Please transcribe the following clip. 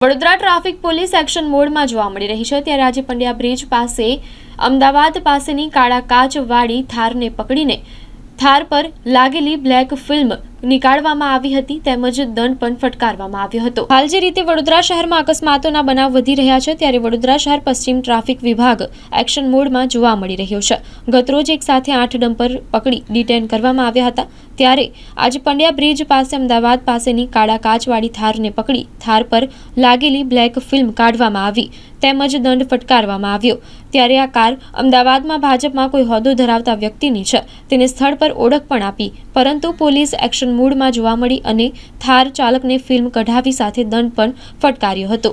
Vadodara traffic police action મોડમાં જોવા મળી રહી છે. ત્યારે આજે પંડ્યા બ્રિજ પાસે, અમદાવાદ પાસેની કાળા કાચવાળી થારને પકડીને થાર પર લાગેલી બ્લેક ફિલ્મ નીકાળવામાં આવી હતી તેમજ દંડ પણ ફટકારવામાં આવ્યો હતો. હાલ જે રીતે વડોદરા શહેરમાં અકસ્માતોના બનાવ વધી રહ્યા છે, ત્યારે વડોદરા શહેર પશ્ચિમ ટ્રાફિક વિભાગ એક્શન મોડમાં જોવા મળી રહ્યો છે. ગતરોજ એક સાથે આઠ ડમ્પર પકડી ડિટેન કરવામાં આવ્યા હતા. ત્યારે આજે પંડ્યા બ્રિજ પાસે અમદાવાદ પાસેની કાળા કાચવાળી થારને પકડી થાર પર લાગેલી બ્લેક ફિલ્મ કાઢવામાં આવી. તેમજ દંડ ફટકારવામાં આવ્યો. ત્યારે આ કાર અમદાવાદમાં ભાજપમાં કોઈ હોદ્દો ધરાવતા વ્યક્તિની છે. તેને સ્થળ પર ઓળખ પણ આપી. પરંતુ પોલીસ એક્શન મૂડમાં જોવા મળી અને થાર ચાલકને ફિલ્મ કઢાવી સાથે દંડ પણ ફટકાર્યો હતો.